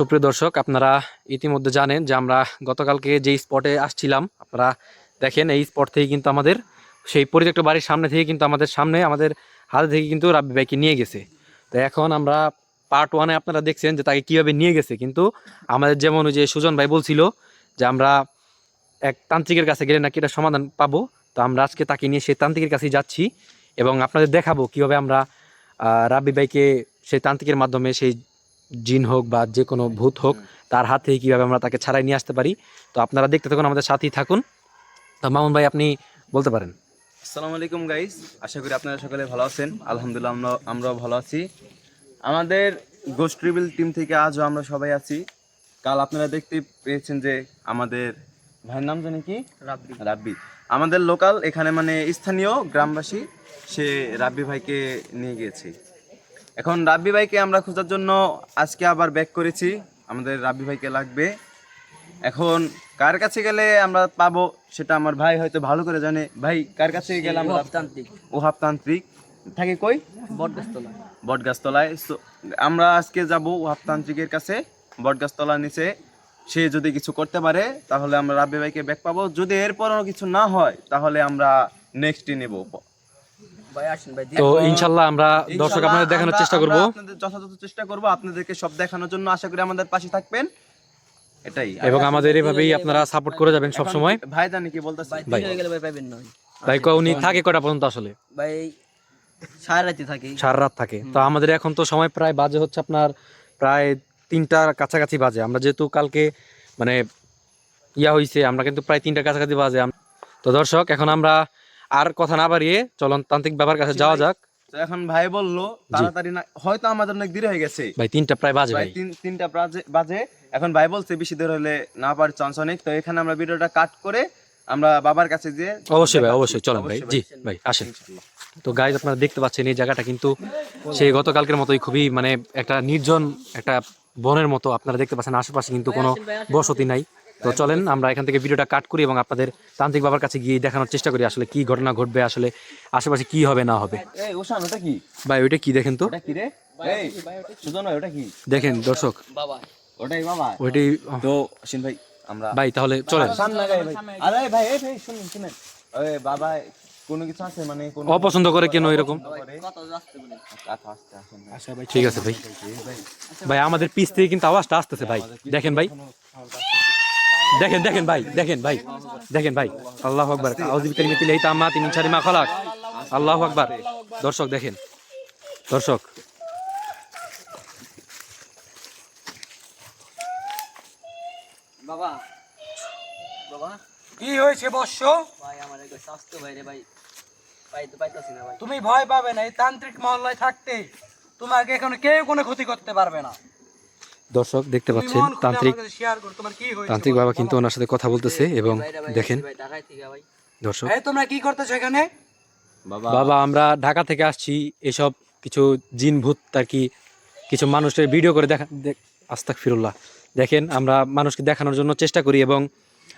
সুপ্রিয় দর্শক, আপনারা ইতিমধ্যে জানেন যে আমরা গতকালকে যেই স্পটে আসছিলাম, আপনারা দেখেন এই স্পট থেকে কিন্তু আমাদের, সেই পরিত্যক্ত বাড়ির সামনে থেকে কিন্তু আমাদের সামনে, আমাদের হাতে থেকে কিন্তু রাব্বি ভাইকে নিয়ে গেছে। তো এখন আমরা পার্ট ওয়ানে আপনারা দেখছেন যে তাকে কীভাবে নিয়ে গেছে। কিন্তু আমাদের যেমন ওই যে সুজন ভাই বলছিল যে আমরা এক তান্ত্রিকের কাছে গেলে নাকি এটা সমাধান পাবো, তো আমরা আজকে তাকে নিয়ে সেই তান্ত্রিকের কাছেই যাচ্ছি এবং আপনাদের দেখাবো কীভাবে আমরা রাব্বি ভাইকে সেই তান্ত্রিকের মাধ্যমে সেই জিন হোক বা যে কোনো ভূত হোক তার হাত থেকে কীভাবে আমরা তাকে ছাড়াই নিয়ে আসতে পারি? তো আপনারা দেখতে থাকুন আমাদের সাথেই থাকুন। তো মামুন ভাই আপনি বলতে পারেন। আসসালামু আলাইকুম গাইস আশা করি আপনারা সকলে ভালো আছেন। আলহামদুলিল্লাহ আমরা আমরাও ভালো আছি। আমাদের গোস্ট রিভিল টিম থেকে আজও আমরা সবাই আছি। কাল আপনারা দেখতে পেয়েছেন যে আমাদের ভাইয়ের নাম জানি কি? রাব্বি। রাব্বি। আমাদের লোকাল এখানে মানে স্থানীয় গ্রামবাসী সে রাব্বি ভাইকে নিয়ে গিয়েছে। এখন রাব্বি ভাইকে আমরা খোঁজার জন্য আজকে আবার ব্যাক করেছি। আমাদের রাব্বি ভাইকে লাগবে। এখন কার কাছে গেলে আমরা পাবো সেটা আমার ভাই হয়তো ভালো করে জানে। ভাই কার কাছে গেলে আমরা তান্ত্রিক। ওহাব তান্ত্রিক। থাকে কই? বটগাছতলা বটগাছতলায়। So, আমরা আজকে যাব ওহাব তান্ত্রিকের কাছে। বটগাছতলার নিচে। সে যদি কিছু করতে পারে তাহলে আমরা রাব্বি ভাইকে ব্যাক পাবো। যদি এরপরও কিছু না হয় তাহলে আমরা নেক্সটই নেব। তো ইনশাল্লাহ আমরা দর্শক আপনাদের দেখানোর চেষ্টা করব। আপনাদের যথাযথ চেষ্টা করব আপনাদেরকে সব দেখানোর জন্য আশা করি আমাদের পাশে থাকবেন। এটাই। এবং আমাদের এভাবেই আপনারা সাপোর্ট করে যাবেন সব সময় ভাই জানি কি বলতেছে। ভাই ভাই। হয়ে গেলে ভাই পাবেন না ভাই। ক- উনি থাকে কটা পর্যন্ত আসলে? ভাই সারা রাতে থাকে। সারা রাত থাকে। তো আমাদের এখন তো সময় প্রায় বাজে হচ্ছে আপনার প্রায় তিনটার কাছাকাছি বাজে। আমরা যেহেতু কালকে মানে ইয়া হয়েছে আমরা কিন্তু প্রায় তিনটার কাছাকাছি বাজে। তো দর্শক এখন আমরা আর কথা না বাড়িয়ে চলন তান্ত্রিক বাবার কাছে যাওয়া যাক। তো এখন ভাই বলল তাড়াতাড়ি না হয়তো আমাদের অনেক দেরি হয়ে গেছে। ভাই তিনটা প্রায় বাজে ভাই ভাই। তিন তিনটা বাজে বাজে। এখন ভাই বলছে বেশি দেরি হলে না পারে চান্স অনেক তো এখানে আমরা ভিডিওটা কাট করে আমরা বাবার কাছে যেয়ে অবশ্যই ভাই অবশ্যই চলেন ভাই। জি ভাই। আসেন। তো গাইজ আপনারা দেখতে পাচ্ছেন এই জায়গাটা কিন্তু সেই গতকালকের মতোই খুবই মানে একটা নির্জন একটা বনের মতো আপনারা দেখতে পাচ্ছেন। আশেপাশে কিন্তু কোনো বসতি নাই। তো চলেন আমরা এখান থেকে ভিডিওটা কাট করি এবং আপনাদের তান্ত্রিক বাবার কাছে গিয়ে দেখানোর চেষ্টা করি আসলে কি ঘটনা ঘটবে আসলে আশেপাশে কি হবে না হবে এই ওশান ওটা কি ভাই ওইটা কি দেখেন তো ওটা কি রে এই সুজন ভাই ওটা কি দেখেন দর্শক ওটাই বাবা ওইটাই তো ভাই আমরা ভাই তাহলে চলেন সামনে লাগাই ভাই আরে ভাই এই ভাই শুনুন শুনেন ওই বাবা কোনো কিছু আছে মানে কোনো অপছন্দ করে কেন এরকম কত আসতে বলে কথা আসতে আসেন ভাই। ঠিক আছে ভাই ভাই আমাদের পিস থেকে কিন্তু আওয়াজটা আসতেছে ভাই দেখেন ভাই দেখেন দেখেন ভাই দেখেন ভাই দেখেন ভাই। আল্লাহ আকবার। মিন শারি মা খালাক। আল্লাহু আকবার। দর্শক দেখেন। দর্শক। বাবা। বাবা। কি হয়েছে বর্ষ ভাই আমার স্বাস্থ্য ভাই। তুমি ভয় পাবে না এই তান্ত্রিক মহল্লায় থাকতে তোমাকে এখন কেউ কোনো ক্ষতি করতে পারবে না। দর্শক দেখতে পাচ্ছেন তান্ত্রিক আমার কাছে শেয়ার করো তোমার কি হয়েছে তান্ত্রিক বাবা কিন্তু ওনার সাথে কথা বলতেছে এবং দেখেন দর্শক তোমরা কি করতেছো এখানে? বাবা। বাবা আমরা ঢাকা থেকে আসছি এসব কিছু জিন ভূত আর কি কিছু মানুষের ভিডিও করে দেখা আস্তাক ফিরুল্লাহ দেখেন আমরা মানুষকে দেখানোর জন্য চেষ্টা করি এবং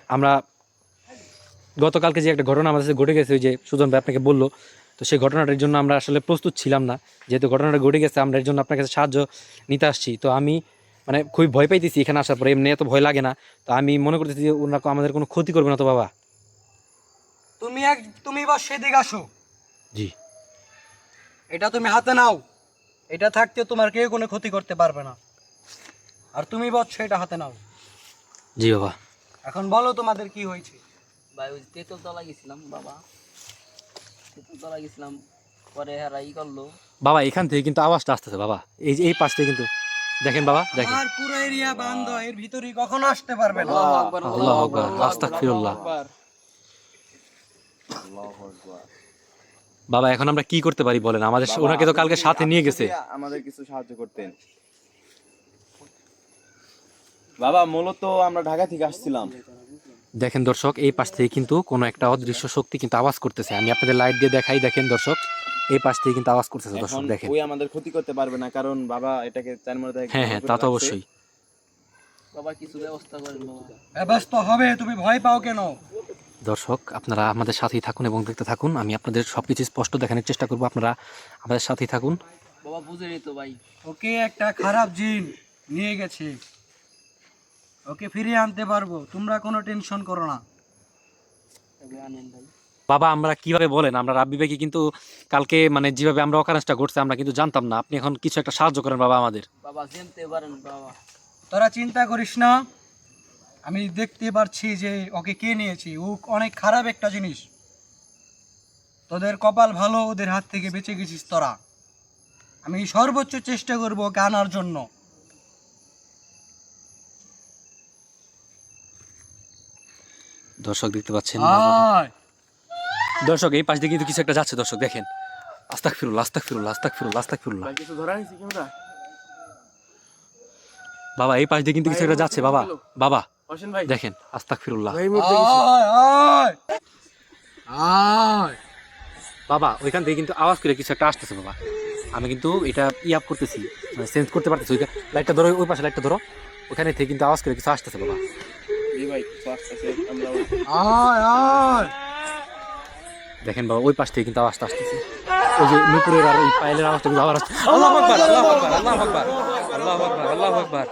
আমরা গতকালকে যে একটা ঘটনা আমাদের সাথে ঘটে গেছে ওই যে সুজন ভাই আপনাকে বলল তো সেই ঘটনাটার জন্য আমরা আসলে প্রস্তুত ছিলাম না। যেহেতু ঘটনাটা ঘটে গেছে আমরা এর জন্য আপনার কাছে সাহায্য নিতে আসছি। তো আমি মানে খুবই ভয় পাইতেছি এখানে আসার পরে এমনি এত ভয় লাগে না। তো আমি মনে করতেছি যে ওনারা আমাদের কোনো ক্ষতি করবে না তো বাবা। তুমি এক তুমি বা সেদিকে আসো। জি। এটা তুমি হাতে নাও। এটা থাকতে তোমার কেউ কোনো ক্ষতি করতে পারবে না। আর তুমি বচ্ছ এটা হাতে নাও। জি বাবা। এখন বলো তোমাদের কি হয়েছে। ভাই ওই তেঁতুল তলা গেছিলাম বাবা। তেঁতুল তলা গেছিলাম পরে হেরা ই করল। বাবা এখান থেকে কিন্তু আওয়াজটা আসতেছে বাবা। এই যে এই পাশ থেকে কিন্তু দেখেন বাবা দেখেন। আর পুরো এরিয়া বন্ধ এর ভিতরে কখনো আসতে পারবে না। আল্লাহু আকবার আল্লাহ আকবার আস্তাগফিরুল্লাহ। বাবা এখন আমরা কি করতে পারি বলেন? আমাদের ওনাকে তো কালকে সাথে নিয়ে গেছে। আমাদের কিছু সাহায্য করতেন। বাবা মূলত আমরা ঢাকা থেকে আসছিলাম। দেখেন দর্শক এই পাশ থেকে কিন্তু কোনো একটা অদৃশ্য শক্তি কিন্তু আওয়াজ করতেছে। আমি আপনাদের লাইট দিয়ে দেখাই দেখেন দর্শক। এই পাশ থেকে কিন্তু আওয়াজ করতেছে দর্শক দেখেন। ওই আমাদের ক্ষতি করতে পারবে না কারণ বাবা এটাকে চার মধ্যে হ্যাঁ হ্যাঁ তা তো অবশ্যই। বাবা কিছু ব্যবস্থা করেন বাবা। ব্যবস্থা হবে তুমি ভয় পাও কেন? দর্শক আপনারা আমাদের সাথেই থাকুন এবং দেখতে থাকুন। আমি আপনাদের সবকিছু স্পষ্ট দেখানোর চেষ্টা করব। আপনারা আমাদের সাথেই থাকুন। বাবা বুঝে তো ভাই। ওকে একটা খারাপ জিন নিয়ে গেছে। ওকে ফিরিয়ে আনতে পারব। তোমরা কোনো টেনশন করো না। আনেন ভাই। বাবা আমরা কীভাবে বলেন? আমরা রাব্বি ভাইকে কিন্তু কালকে মানে যেভাবে আমরা অকারেন্সটা ঘটছে আমরা কিন্তু জানতাম না। আপনি এখন কিছু একটা সাহায্য করেন বাবা আমাদের। বাবা চিনতে পারেন বাবা। তোরা চিন্তা করিস না। আমি দেখতে পারছি যে ওকে কে নিয়েছি। ও অনেক খারাপ একটা জিনিস। তোদের কপাল ভালো ওদের হাত থেকে বেঁচে গেছিস তোরা। আমি সর্বোচ্চ চেষ্টা করব ওকে আনার জন্য। দর্শক দেখতে পাচ্ছেন আয়! দর্শক এই পাশ দিয়ে কিন্তু কিছু একটা যাচ্ছে দর্শক দেখেন। আস্তাক ফিরুল আস্তাক ফিরুল আস্তাক ফিরুল আস্তাক ফিরুল বাবা এই পাশ দিয়ে কিন্তু কিছু একটা যাচ্ছে বাবা। বাবা ভাই। দেখেন আস্তাক ফিরুল্লাহ বাবা ওইখান থেকে কিন্তু আওয়াজ করে কিছু একটা আসতেছে বাবা। আমি কিন্তু এটা ইয়াপ করতেছি চেঞ্জ করতে পারতেছি। ওইখানে লাইটটা ধরো ওই পাশে লাইটটা ধরো। ওখানে থেকে কিন্তু আওয়াজ করে কিছু আসতেছে বাবা। ভাই আসতেছে আমরা আয় আয় দেখেন বাবা ওই পাশ থেকে কিন্তু আওয়াজটা আসতেছে। ওই যে নুপুরের আর ওই পায়েলের আওয়াজটা কিন্তু আবার আসছে আল্লাহ আকবার আল্লাহ আকবার আল্লাহ আকবার আল্লাহ আকবার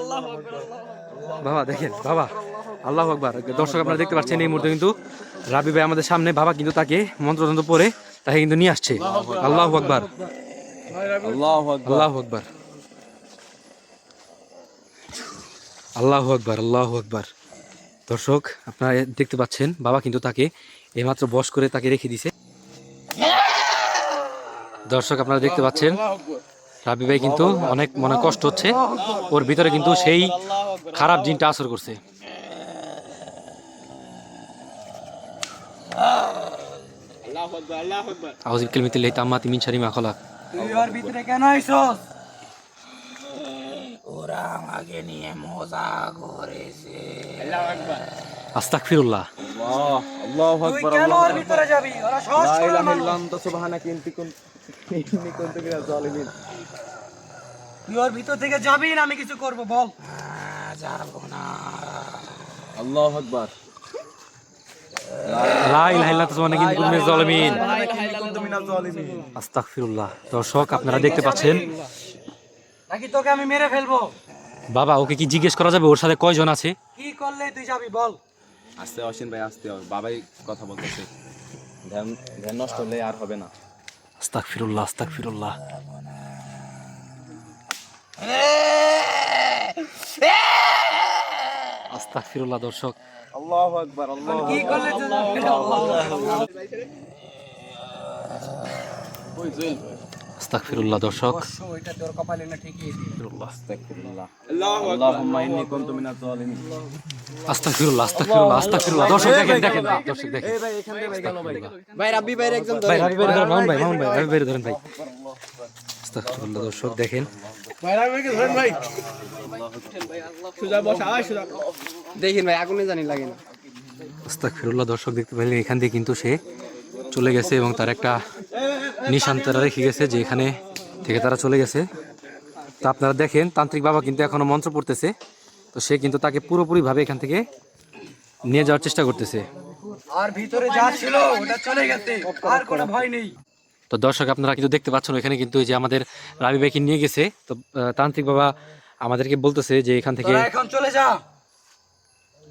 আল্লাহ আকবার বাবা দেখেন বাবা আল্লাহ আকবার। দর্শক আপনারা দেখতে পাচ্ছেন এই মুহূর্তে কিন্তু রাবি ভাই আমাদের সামনে বাবা কিন্তু তাকে মন্ত্রতন্ত্র পরে তাকে কিন্তু নিয়ে আসছে। আল্লাহ আকবার। আল্লাহ আল্লাহ আকবার। আল্লাহ আকবার আল্লাহ আকবার। দর্শক আপনারা দেখতে পাচ্ছেন বাবা কিন্তু তাকে এইমাত্র বস করে তাকে রেখে দিছে। দর্শক আপনারা দেখতে পাচ্ছেন রাবি ভাই কিন্তু অনেক মনে কষ্ট হচ্ছে। ওর ভিতরে কিন্তু সেই খারাপ জিনটা আসর করছে। আউযু বিকালিমাতিল্লাহি তাম্মাতি শাররি মা খালাক। তুই ওর ভিতরে কেন আইছস? আস্তাগফিরুল্লাহ। আল্লাহ আল্লাহ আকবার আল্লাহ ওর ভিতরে যাবি? ওরা সহজ লা মানুষ। ইল্লা আনতা সুবহানাকা ইন্নী কুন- ইন্নী কুনতু মিনাজ জালিমিন তুই ওর ভিতর থেকে যাবি না আমি কিছু করব বল। আল্লাহ আকবার। আস্তাগফিরুল্লাহ। দর্শক আপনারা দেখতে পাচ্ছেন। নাকি তোকে আমি মেরে ফেলব? বাবা ওকে কি জিজ্ঞেস করা যাবে? ওর সাথে কয়জন আছে? কি করলে তুই যাবি বল। আস্তে অসীন ভাই আস্তে হবে। বাবাই কথা বলতেছে। ধ্যান ধ্যান নষ্ট হলে আর হবে না। আস্তাগফিরুল্লাহ আস্তাগফিরুল্লাহ। আস্তাগফিরুল্লাহ দর্শক। আল্লাহ আকবার আল্লাহ কি করলে তুই যাবি? আস্তাগফিরুল্লাহ দর্শক অবশ্য এটা তোর কপালে না ঠিকই আস্তাগফিরুল্লাহ আল্লাহুম্মা ইন্নী কুনতু মিনাজ জালিমিন আস্তাগফিরুল্লাহ আস্তাগফিরুল্লাহ আস্তাগফিরুল্লাহ। দর্শক দেখেন দেখেন দর্শক দেখেন। এই ভাই এখান থেকে ভাই গেল ভাই। ভাই রাব্বি ভাইয়ের একজন ভাই রাবি ভাই ধরেন ভাই মামুন ভাই রাবি ভাই ধরেন ভাই। আস্তাগফিরুল্লাহ দর্শক দেখেন। দেখেন ভাই আগুনে জানি লাগে না। আস্তাগফিরুল্লাহ দর্শক দেখতে পেলেন এখান দিয়ে কিন্তু সে চলে গেছে এবং তার একটা নিশান তারা রেখে গেছে যে এখানে থেকে তারা চলে গেছে। তো আপনারা দেখেন তান্ত্রিক বাবা কিন্তু এখনও মন্ত্র পড়তেছে। তো সে কিন্তু তাকে পুরোপুরিভাবে এখান থেকে নিয়ে যাওয়ার চেষ্টা করতেছে। আর ভিতরে যা ছিল ওটা চলে গেছে। আর কোনো ভয় নেই। তো দর্শক আপনারা কিন্তু দেখতে পাচ্ছেন এখানে কিন্তু এই যে আমাদের রাবি ভাইকে নিয়ে গেছে। তো তান্ত্রিক বাবা আমাদেরকে বলতেছে যে এখান থেকে এখন চলে যা।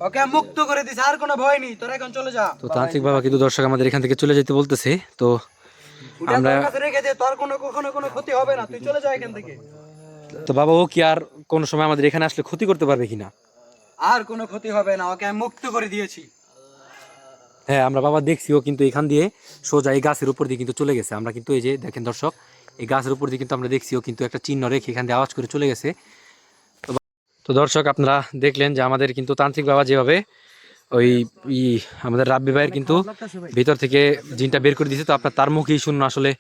ওকে মুক্ত করে দিস আর কোনো ভয় নেই। তোরা এখন চলে যা। তো তান্ত্রিক বাবা কিন্তু দর্শক আমাদের এখান থেকে চলে যেতে বলতেছে। তো আমরা রেখে দে তোর কোনো কখনো কোনো ক্ষতি হবে না তুই চলে যা এখান থেকে। তো বাবা ও কি আর কোনো সময় আমাদের এখানে আসলে ক্ষতি করতে পারবে কিনা? আর কোনো ক্ষতি হবে না ওকে আমি মুক্ত করে দিয়েছি। হ্যাঁ আমরা বাবা দেখছি ও কিন্তু এখান দিয়ে সোজা এই গাছের উপর দিয়ে কিন্তু চলে গেছে। আমরা কিন্তু এই যে দেখেন দর্শক এই গাছের উপর দিয়ে কিন্তু আমরা দেখছি ও কিন্তু একটা চিহ্ন রেখে এখান দিয়ে আওয়াজ করে চলে গেছে। তো দর্শক আপনারা দেখলেন যে আমাদের কিন্তু তান্ত্রিক বাবা যেভাবে ওই ই আমাদের রাব্বি ভাইয়ের কিন্তু ভিতর থেকে জিনটা বের করে দিয়েছে তো আপনার তার মুখেই শুনুন আসলে।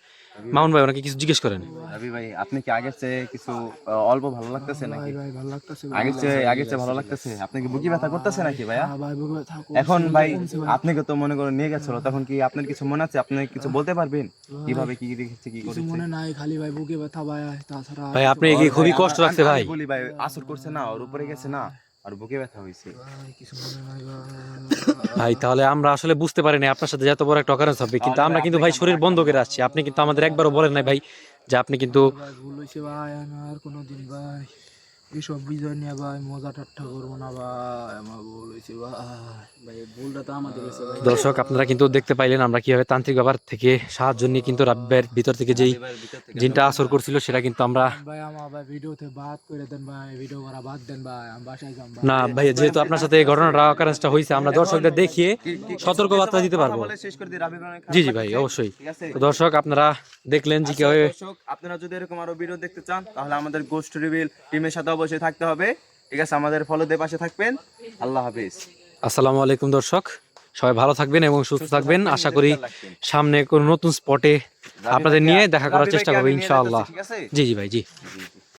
মামুন ভাই ওনাকে কিছু জিজ্ঞেস করেন। রবি ভাই আপনি কি আগের চেয়ে কিছু অল্প ভালো লাগতেছে নাকি? আগের চেয়ে আগের চেয়ে ভালো লাগতেছে? আপনি কি বুকি ব্যথা করতেছে নাকি ভাইয়া? এখন ভাই আপনাকে তো মনে করে নিয়ে গেছিল তখন কি আপনার কিছু মনে আছে? আপনি কিছু বলতে পারবেন? কীভাবে কি রেখেছে কি করেছে মনে নাই খালি ভাই বুকে ব্যথা ভাই তাছাড়া ভাই আপনি কি খুবই কষ্ট লাগছে ভাই। বলি ভাই আসর করছে না ওর উপরে গেছে না। আর বুকে ব্যথা হয়েছে ভাই কিছু মনে নাই ভাই। ভাই তাহলে আমরা আসলে বুঝতে পারিনি আপনার সাথে যত বড় একটা অকারেন্স হবে কিন্তু আমরা কিন্তু ভাই শরীর বন্ধ করে আসছি। আপনি কিন্তু আমাদের একবারও বলেন নাই ভাই যে আপনি কিন্তু ভাই ভুল হয়েছে ভাই আর কোনো দিন ভাই। এসব বিজয় নিয়ে ভাই মজা ঠাট্টা করব না ভাই আমার ভুল হয়েছে ভাই। ভাই ভুলটা তো আমাদের হয়েছে ভাই। দর্শক আপনারা কিন্তু দেখতে পাইলেন আমরা কীভাবে তান্ত্রিক ব্যাপার থেকে সাহায্য নিয়ে কিন্তু রাব্বি ভাইয়ের ভিতর থেকে যেই জিনটা আসর করছিল সেটা কিন্তু আমরা ভাই আমার ভাই ভিডিওতে বাদ করে দেন ভাই ভিডিও করা বাদ দেন ভাই আমি বাসায় যাম ভাই। না ভাই যেহেতু আপনার সাথে এই ঘটনাটা অকারেন্সটা হয়েছে আমরা দর্শকদের দেখিয়ে সতর্ক বার্তা দিতে পারব। জি জি ভাই অবশ্যই। ঠিক আছে। তো দর্শক আপনারা দেখলেন যে আচ্ছা, কীভাবে আপনারা যদি এরকম আরও ভিডিও দেখতে চান তাহলে আমাদের গোস্ট রিভিল টিমের সাথে অবশ্যই থাকতে হবে। ঠিক আছে আমাদের ফলো দিয়ে পাশে থাকবেন। আল্লাহ হাফিজ। আসসালামু আলাইকুম দর্শক। সবাই ভালো থাকবেন এবং সুস্থ থাকবেন। আশা করি সামনে কোনো নতুন স্পটে আপনাদের নিয়ে দেখা করার চেষ্টা করব ইনশাআল্লাহ। জি জি ভাই জি।